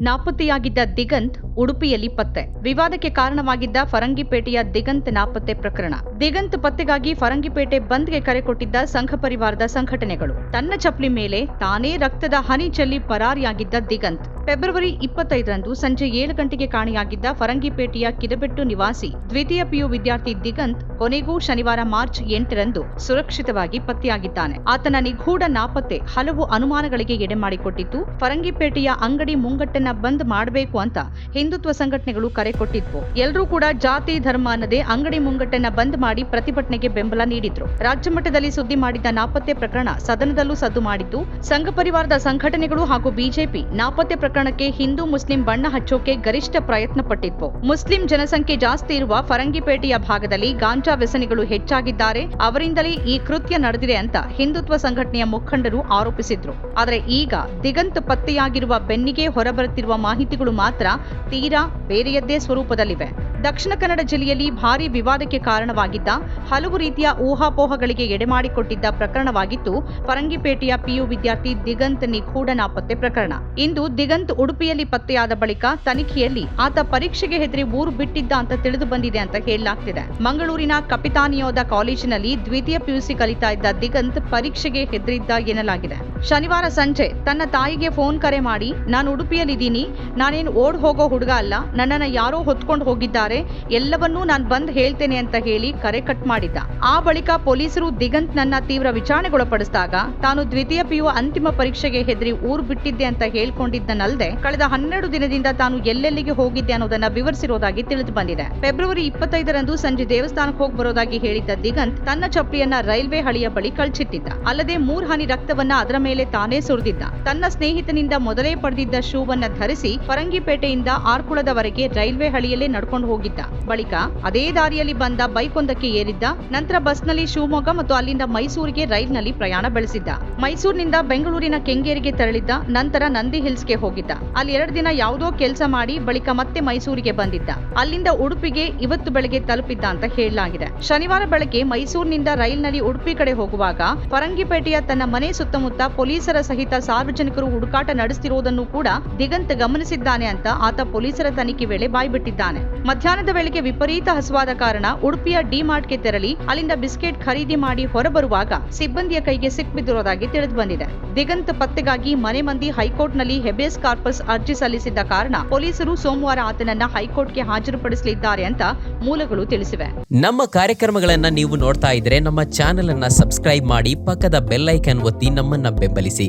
ನಾಪತ್ತೆಯಾಗಿದ್ದ ದಿಗಂತ್ ಉಡುಪಿಯಲ್ಲಿ ಪತ್ತೆ. ವಿವಾದಕ್ಕೆ ಕಾರಣವಾಗಿದ್ದ ಫರಂಗಿಪೇಟೆಯ ದಿಗಂತ್ ನಾಪತ್ತೆ ಪ್ರಕರಣ. ದಿಗಂತ್ ಪತ್ತೆಗಾಗಿ ಫರಂಗಿಪೇಟೆ ಬಂದ್ಗೆ ಕರೆ ಕೊಟ್ಟಿದ್ದ ಸಂಘ ಪರಿವಾರದ ಸಂಘಟನೆಗಳು. ತನ್ನ ಚಪ್ಪಲಿ ಮೇಲೆ ತಾನೇ ರಕ್ತದ ಹನಿ ಚೆಲ್ಲಿ ಪರಾರಿಯಾಗಿದ್ದ ದಿಗಂತ್. ಫೆಬ್ರವರಿ ಇಪ್ಪತ್ತೈದರಂದು ಸಂಜೆ ಏಳು ಗಂಟೆಗೆ ಕಾಣೆಯಾಗಿದ್ದ ಫರಂಗಿಪೇಟೆಯ ಕಿದಬೆಟ್ಟು ನಿವಾಸಿ ದ್ವಿತೀಯ ಪಿಯು ವಿದ್ಯಾರ್ಥಿ ದಿಗಂತ್ ಕೊನೆಗೂ ಶನಿವಾರ ಮಾರ್ಚ್ ಎಂಟರಂದು ಸುರಕ್ಷಿತವಾಗಿ ಪತ್ತೆಯಾಗಿದ್ದಾನೆ. ಆತನ ನಿಗೂಢ ನಾಪತ್ತೆ ಹಲವು ಅನುಮಾನಗಳಿಗೆ ಎಡೆ ಮಾಡಿಕೊಟ್ಟಿತ್ತು ಫರಂಗಿಪೇಟೆಯ ಅಂಗಡಿ ಮುಂಗಟ್ಟನ್ನ ಬಂದ್ ಮಾಡಬೇಕು ಅಂತ ಹಿಂದುತ್ವ ಸಂಘಟನೆಗಳು ಕರೆ ಕೊಟ್ಟಿದ್ವು. ಎಲ್ಲರೂ ಕೂಡ ಜಾತಿ, ಧರ್ಮ ಅನ್ನದೇ ಅಂಗಡಿ ಮುಂಗಟ್ಟನ್ನ ಬಂದ್ ಮಾಡಿ ಪ್ರತಿಭಟನೆಗೆ ಬೆಂಬಲ ನೀಡಿದ್ರು. ರಾಜ್ಯ ಮಟ್ಟದಲ್ಲಿ ಸುದ್ದಿ ಮಾಡಿದ್ದ ನಾಪತ್ತೆ ಪ್ರಕರಣ ಸದನದಲ್ಲೂ ಸದ್ದು ಮಾಡಿದ್ದು, ಸಂಘ ಪರಿವಾರದ ಸಂಘಟನೆಗಳು ಹಾಗೂ ಬಿಜೆಪಿ ನಾಪತ್ತೆ ಪ್ರಕರಣಕ್ಕೆ ಹಿಂದೂ ಮುಸ್ಲಿಂ ಬಣ್ಣ ಹಚ್ಚೋಕೆ ಗರಿಷ್ಠ ಪ್ರಯತ್ನ ಪಟ್ಟಿತ್ತು ಮುಸ್ಲಿಂ ಜನಸಂಖ್ಯೆ ಜಾಸ್ತಿ ಇರುವ ಫರಂಗಿಪೇಟೆಯ ಭಾಗದಲ್ಲಿ ಗಾಂಜಾ ವ್ಯಸನಿಗಳು ಹೆಚ್ಚಾಗಿದ್ದಾರೆ. ಅವರಿಂದಲೇ ಈ ಕೃತ್ಯ ನಡೆದಿದೆ ಅಂತ ಹಿಂದುತ್ವ ಸಂಘಟನೆಯ ಮುಖಂಡರು ಆರೋಪಿಸಿದ್ರು. ಆದರೆ ಈಗ ದಿಗಂತ ಪತ್ತೆಯಾಗಿರುವ ಬೆನ್ನಿಗೆ ಹೊರಬರುತ್ತಿರುವ ಮಾಹಿತಿಗಳು ಮಾತ್ರ ತೀರಾ ಬೇರೆಯದ್ದೇ ಸ್ವರೂಪದಲ್ಲಿವೆ. ದಕ್ಷಿಣ ಕನ್ನಡ ಜಿಲ್ಲೆಯಲ್ಲಿ ಭಾರಿ ವಿವಾದಕ್ಕೆ ಕಾರಣವಾಗಿದ್ದ ಹಲವು ರೀತಿಯ ಊಹಾಪೋಹಗಳಿಗೆ ಎಡೆಮಾಡಿಕೊಟ್ಟಿದ್ದ ಪ್ರಕರಣವಾಗಿತ್ತು ಫರಂಗಿಪೇಟೆಯ ಪಿಯು ವಿದ್ಯಾರ್ಥಿ ದಿಗಂತ್ ನಿಗೂಢ ನಾಪತ್ತೆ ಪ್ರಕರಣ. ಇಂದು ದಿಗಂತ್ ಉಡುಪಿಯಲ್ಲಿ ಪತ್ತೆಯಾದ ಬಳಿಕ ತನಿಖೆಯಲ್ಲಿ ಆತ ಪರೀಕ್ಷೆಗೆ ಹೆದರಿ ಊರು ಬಿಟ್ಟಿದ್ದ ಅಂತ ತಿಳಿದು ಬಂದಿದೆ ಅಂತ ಹೇಳಲಾಗ್ತಿದೆ. ಮಂಗಳೂರಿನ ಕಪಿತಾನಿಯೋದ ಕಾಲೇಜಿನಲ್ಲಿ ದ್ವಿತೀಯ ಪಿಯುಸಿ ಕಲಿತಾ ಇದ್ದ ದಿಗಂತ್ ಪರೀಕ್ಷೆಗೆ ಹೆದರಿದ್ದ ಎನ್ನಲಾಗಿದೆ. ಶನಿವಾರ ಸಂಜೆ ತನ್ನ ತಾಯಿಗೆ ಫೋನ್ ಕರೆ ಮಾಡಿ, ನಾನು ಉಡುಪಿಯಲ್ಲಿದ್ದೀನಿ. ನಾನೇನು ಓಡ್ ಹೋಗೋ ಹುಡುಗ ಅಲ್ಲ. ನನ್ನನ್ನು ಯಾರೋ ಹೊತ್ಕೊಂಡು ಹೋಗಿದ್ದಾರೆ. ಎಲ್ಲವನ್ನೂ ನಾನು ಬಂದ್ ಹೇಳ್ತೇನೆ ಅಂತ ಹೇಳಿ ಕರೆ ಕಟ್ ಮಾಡಿದ್ದ. ಆ ಬಳಿಕ ಪೊಲೀಸರು ದಿಗಂತ್ ನನ್ನ ತೀವ್ರ ವಿಚಾರಣೆಗೊಳಪಡಿಸಿದಾಗ ತಾನು ದ್ವಿತೀಯ ಪಿಯು ಅಂತಿಮ ಪರೀಕ್ಷೆಗೆ ಹೆದರಿ ಊರು ಬಿಟ್ಟಿದ್ದೆ ಅಂತ ಹೇಳ್ಕೊಂಡಿದ್ದನಲ್ಲದೆ ಕಳೆದ ಹನ್ನೆರಡು ದಿನದಿಂದ ತಾನು ಎಲ್ಲೆಲ್ಲಿಗೆ ಹೋಗಿದ್ದೆ ಅನ್ನೋದನ್ನ ವಿವರಿಸಿರೋದಾಗಿ ತಿಳಿದು ಬಂದಿದೆ. ಫೆಬ್ರವರಿ ಇಪ್ಪತ್ತೈದರಂದು ಸಂಜೆ ದೇವಸ್ಥಾನಕ್ಕೆ ಹೋಗಿ ಬರೋದಾಗಿ ಹೇಳಿದ್ದ ದಿಗಂತ್ ತನ್ನ ಚಪ್ಪಲಿಯನ್ನ ರೈಲ್ವೆ ಹಳಿಯ ಬಳಿ ಕಳ್ಚಿಟ್ಟಿದ್ದ. ಅಲ್ಲದೆ ಮೂರ್ ಹನಿ ರಕ್ತವನ್ನ ಅದರ ಮೇಲೆ ತಾನೇ ಸುರಿದಿದ್ದ. ತನ್ನ ಸ್ನೇಹಿತನಿಂದ ಮೊದಲೇ ಪಡೆದಿದ್ದ ಶೂವನ್ನ ಧರಿಸಿ, ಪರಂಗಿಪೇಟೆಯಿಂದ ಆರ್ಕುಳದವರೆಗೆ ರೈಲ್ವೆ ಹಳಿಯಲ್ಲೇ ನಡ್ಕೊಂಡು ಹೋಗಿದ್ದ. ಬಳಿಕ ಅದೇ ದಾರಿಯಲ್ಲಿ ಬಂದ ಬೈಕ್ ಒಂದಕ್ಕೆ ಏರಿದ್ದ, ನಂತರ ಬಸ್ನಲ್ಲಿ ಶಿವಮೊಗ್ಗ ಮತ್ತು ಅಲ್ಲಿಂದ ಮೈಸೂರಿಗೆ ರೈಲ್ನಲ್ಲಿ ಪ್ರಯಾಣ ಬೆಳೆಸಿದ್ದ. ಮೈಸೂರಿನಿಂದ ಬೆಂಗಳೂರಿನ ಕೆಂಗೇರಿಗೆ ತೆರಳಿದ್ದ, ನಂತರ ನಂದಿ ಹಿಲ್ಸ್ಗೆ ಹೋಗಿದ್ದ. ಅಲ್ಲಿ ಎರಡು ದಿನ ಯಾವುದೋ ಕೆಲಸ ಮಾಡಿ ಬಳಿಕ ಮತ್ತೆ ಮೈಸೂರಿಗೆ ಬಂದಿದ್ದ. ಅಲ್ಲಿಂದ ಉಡುಪಿಗೆ ಇವತ್ತು ಬೆಳಗ್ಗೆ ತಲುಪಿದ್ದ ಅಂತ ಹೇಳಲಾಗಿದೆ. ಶನಿವಾರ ಬೆಳಗ್ಗೆ ಮೈಸೂರಿನಿಂದ ರೈಲ್ನಲ್ಲಿ ಉಡುಪಿ ಕಡೆ ಹೋಗುವಾಗ ಫರಂಗಿಪೇಟೆಯ ತನ್ನ ಮನೆ ಸುತ್ತಮುತ್ತ ಪೊಲೀಸರ ಸಹಿತ ಸಾರ್ವಜನಿಕರು ಹುಡುಕಾಟ ನಡೆಸುತ್ತಿರುವುದನ್ನು ಕೂಡ ದಿಗಂತ್ ಗಮನಿಸಿದ್ದಾನೆ ಅಂತ ಆತ ಪೊಲೀಸರ ತನಿಖೆ ವೇಳೆ ಬಾಯ್ಬಿಟ್ಟಿದ್ದಾನೆ. ಮಧ್ಯಾಹ್ನದ ವೇಳೆಗೆ ವಿಪರೀತ ಹಸುವಾದ ಕಾರಣ ಉಡುಪಿಯ ಡಿಮಾರ್ಟ್ಗೆ ತೆರಳಿ ಅಲ್ಲಿಂದ ಬಿಸ್ಕೆಟ್ ಖರೀದಿ ಮಾಡಿ ಹೊರಬರುವಾಗ ಸಿಬ್ಬಂದಿಯ ಕೈಗೆ ಸಿಕ್ಬಿದ್ದಿರೋದಾಗಿ ತಿಳಿದು ಬಂದಿದೆ. ದಿಗಂತ ಪತ್ತೆಗಾಗಿ ಮನೆ ಮಂದಿ ಹೈಕೋರ್ಟ್ನಲ್ಲಿ ಹೆಬೇಸ್ ಕಾರ್ಪಸ್ ಅರ್ಜಿ ಸಲ್ಲಿಸಿದ್ದ ಕಾರಣ ಪೊಲೀಸರು ಸೋಮವಾರ ಆತನನ್ನ ಹೈಕೋರ್ಟ್ಗೆ ಹಾಜರುಪಡಿಸಲಿದ್ದಾರೆ ಅಂತ ಮೂಲಗಳು ತಿಳಿಸಿವೆ. ನಮ್ಮ ಕಾರ್ಯಕ್ರಮಗಳನ್ನ ನೀವು ನೋಡ್ತಾ ಇದ್ರೆ ನಮ್ಮ ಚಾನೆಲ್ ಅನ್ನ ಸಬ್ಸ್ಕ್ರೈಬ್ ಮಾಡಿ ಪಕ್ಕದ ಬೆಲ್ಲೈಕನ್ ಒತ್ತಿ ನಮ್ಮನ್ನ ಬೆಂಬಲಿಸಿ.